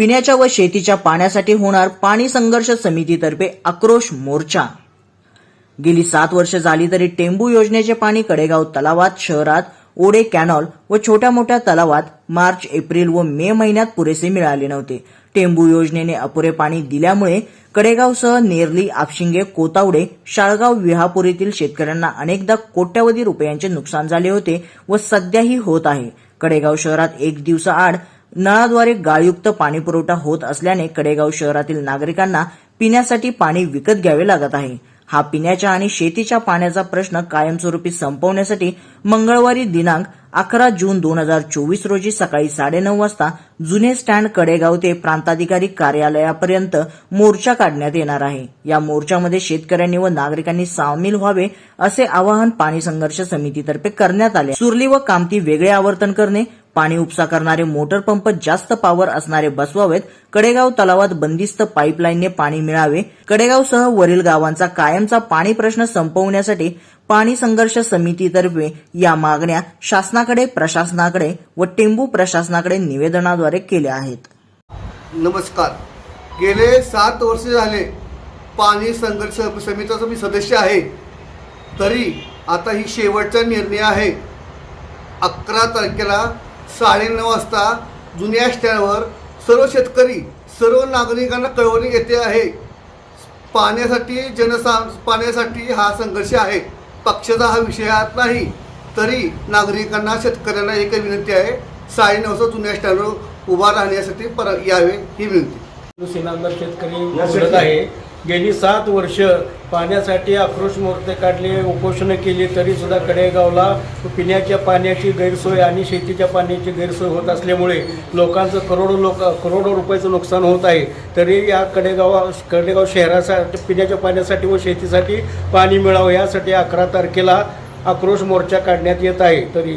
पिण्याच्या व शेतीच्या पाण्यासाठी होणार पाणी संघर्ष समितीतर्फे आक्रोश मोर्चा. गेली सात वर्ष झाली तरी टेंबू योजनेचे पाणी कडेगाव तलावात शहरात ओढे कॅनॉल व छोट्या मोठ्या तलावात मार्च एप्रिल व मे महिन्यात पुरेसे मिळाले नव्हते. टेंबू योजनेने अपुरे पाणी दिल्यामुळे कडेगावसह नेरली आपशिंगे कोतावडे शाळगाव विहापूर येथील शेतकऱ्यांना अनेकदा कोट्यवधी रुपयांचे नुकसान झाले होते व सध्याही होत आहे. कडेगाव शहरात एक दिवसाआड नळाद्वारे गाळयुक्त पाणीपुरवठा होत असल्याने कडेगाव शहरातील नागरिकांना पिण्यासाठी पाणी विकत घ्यावे लागत आहे. हा पिण्याच्या आणि शेतीच्या पाण्याचा प्रश्न कायमस्वरूपी संपवण्यासाठी मंगळवारी दिनांक अकरा जून दोन हजार चोवीस रोजी सकाळी साडेनऊ वाजता जुने स्टँड कडेगाव ते प्रांताधिकारी कार्यालयापर्यंत मोर्चा काढण्यात येणार आहे. या मोर्चामध्ये शेतकऱ्यांनी व नागरिकांनी सामील व्हावे असे आवाहन पाणी संघर्ष समितीतर्फे करण्यात आले सुरली व कामती वेगळे आवर्तन करणे पाणी उपसा करणारे मोटर पंप जास्त पॉवर असणारे बसवावेत. कडेगाव तलावात बंदिस्त पाईपलाईनने पाणी मिळावे. कडेगावसह वरील गावांचा कायमचा पाणी प्रश्न संपवण्यासाठी पाणी संघर्ष समितीतर्फे या मागण्या शासनाकडे प्रशासनाकडे व टेंबू प्रशासनाकडे निवेदनाद्वारे केल्या आहेत. नमस्कार. गेले सात वर्ष झाले पाणी संघर्ष समितीचा मी सदस्य आहे. तरी आता ही शेवटचा निर्णय आहे. अकरा तारखेला साडेनऊ वाजता जुन्या स्टँडवर सर्व शेतकरी सर्व नागरिकांना कळवणी येते आहे. पाण्यासाठी जनसा पाण्यासाठी हा संघर्ष आहे. पक्षाचा हा विषयात नाही. तरी नागरिकांना शेतकऱ्यांना एक विनंती आहे साडेनऊ वाजता जुन्या स्टँडवर उभा राहण्यासाठी पर यावे ही विनंती. शेतकरी आहे. गेली सात वर्ष पाण्यासाठी आक्रोश मोर्चे काढले उपोषणं केली तरीसुद्धा कडेगावला पिण्याच्या पाण्याची गैरसोय आणि शेतीच्या पाण्याची गैरसोय होत असल्यामुळे लोकांचं करोडो लोक करोडो रुपयाचं नुकसान होत आहे. तरी या कडेगाव कडेगाव शहरासाठी पिण्याच्या पाण्यासाठी व शेतीसाठी पाणी मिळावं यासाठी अकरा तारखेला आक्रोश मोर्चा काढण्यात येत आहे. तरी